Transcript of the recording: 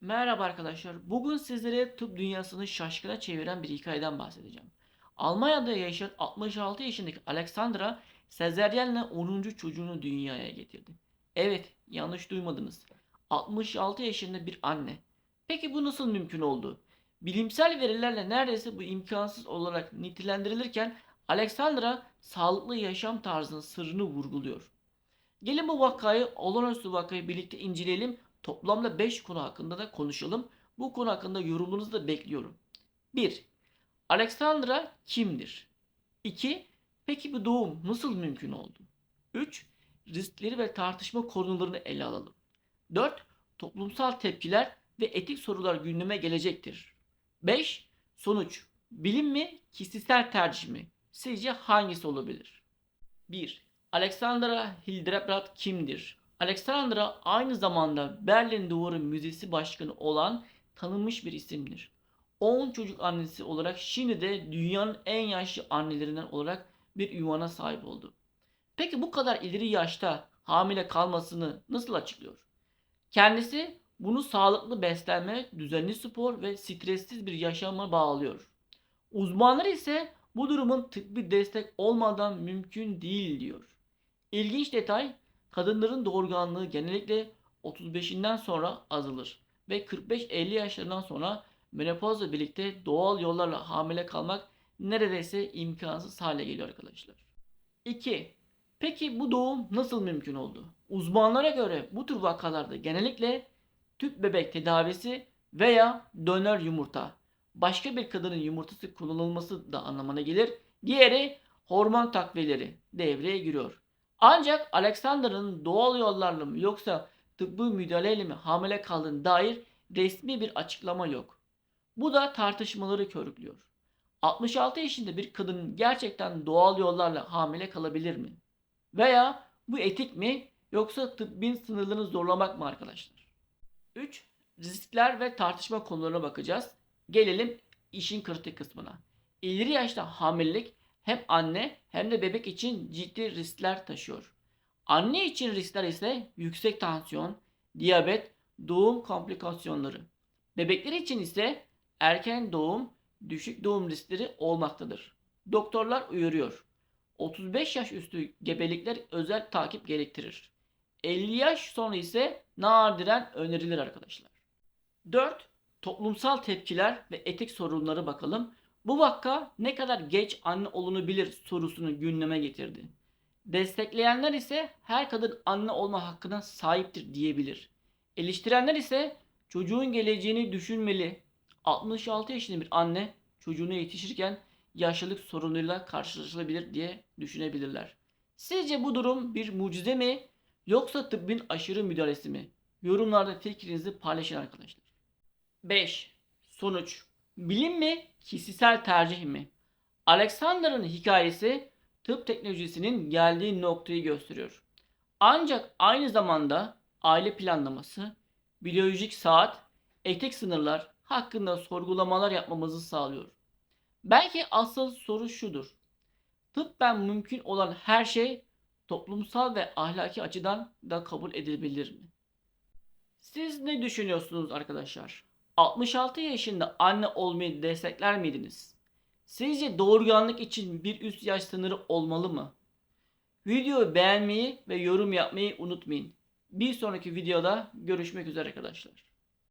Merhaba arkadaşlar. Bugün sizlere tıp dünyasını şaşkına çeviren bir hikayeden bahsedeceğim. Almanya'da yaşayan 66 yaşındaki Alexandra sezeryenle 10. çocuğunu dünyaya getirdi. Evet, yanlış duymadınız. 66 yaşında bir anne. Peki bu nasıl mümkün oldu? Bilimsel verilerle neredeyse bu imkansız olarak nitelendirilirken Alexandra sağlıklı yaşam tarzının sırrını vurguluyor. Gelin bu vakayı, olağanüstü vakayı birlikte inceleyelim. Toplamda 5 konu hakkında da konuşalım. Bu konu hakkında yorumunuzu da bekliyorum. 1. Alexandra kimdir? 2. Peki bu doğum nasıl mümkün oldu? 3. Riskleri ve tartışma konularını ele alalım. 4. Toplumsal tepkiler ve etik sorular gündeme gelecektir. 5. Sonuç. Bilim mi, kişisel tercih mi? Sizce hangisi olabilir? 1. Alexandra Hildebrand kimdir? Alexandra aynı zamanda Berlin Duvarı Müzesi Başkanı olan tanınmış bir isimdir. 10 çocuk annesi olarak şimdi de dünyanın en yaşlı annelerinden olarak bir ünvana sahip oldu. Peki bu kadar ileri yaşta hamile kalmasını nasıl açıklıyor? Kendisi bunu sağlıklı beslenme, düzenli spor ve stressiz bir yaşama bağlıyor. Uzmanlar ise bu durumun tıbbi destek olmadan mümkün değil diyor. İlginç detay kadınların doğurganlığı genellikle 35'inden sonra azalır ve 45-50 yaşlarından sonra menopozla birlikte doğal yollarla hamile kalmak neredeyse imkansız hale geliyor arkadaşlar. 2. Peki bu doğum nasıl mümkün oldu? Uzmanlara göre bu tür vakalarda genellikle tüp bebek tedavisi veya döner yumurta başka bir kadının yumurtası kullanılması da anlamına gelir. Diğeri hormon takviyeleri devreye giriyor. Ancak Alexander'ın doğal yollarla mı yoksa tıbbi müdahaleyle mi hamile kaldığına dair resmi bir açıklama yok. Bu da tartışmaları körüklüyor. 66 yaşında bir kadın gerçekten doğal yollarla hamile kalabilir mi? Veya bu etik mi yoksa tıbbin sınırlarını zorlamak mı arkadaşlar? 3. Riskler ve tartışma konularına bakacağız. Gelelim işin kritik kısmına. İleri yaşta hamilelik hem anne hem de bebek için ciddi riskler taşıyor. Anne için riskler ise yüksek tansiyon, diyabet, doğum komplikasyonları. Bebekler için ise erken doğum, düşük doğum riskleri olmaktadır. Doktorlar uyarıyor. 35 yaş üstü gebelikler özel takip gerektirir. 50 yaş sonra ise nadiren önerilir arkadaşlar. 4. Toplumsal tepkiler ve etik sorunları bakalım. Bu vaka ne kadar geç anne olunabilir sorusunu gündeme getirdi. Destekleyenler ise her kadın anne olma hakkına sahiptir diyebilir. Eleştirenler ise çocuğun geleceğini düşünmeli. 66 yaşında bir anne çocuğuna yetişirken yaşlılık sorunuyla karşılaşılabilir diye düşünebilirler. Sizce bu durum bir mucize mi yoksa tıbbın aşırı müdahalesi mi? Yorumlarda fikrinizi paylaşın arkadaşlar. 5. Sonuç. Bilim mi, kişisel tercih mi? Alexander'ın hikayesi tıp teknolojisinin geldiği noktayı gösteriyor. Ancak aynı zamanda aile planlaması, biyolojik saat, etik sınırlar hakkında sorgulamalar yapmamızı sağlıyor. Belki asıl soru şudur. Tıbben mümkün olan her şey toplumsal ve ahlaki açıdan da kabul edilebilir mi? Siz ne düşünüyorsunuz arkadaşlar? 66 yaşında anne olmayı destekler miydiniz? Sizce doğurganlık için bir üst yaş sınırı olmalı mı? Videoyu beğenmeyi ve yorum yapmayı unutmayın. Bir sonraki videoda görüşmek üzere arkadaşlar.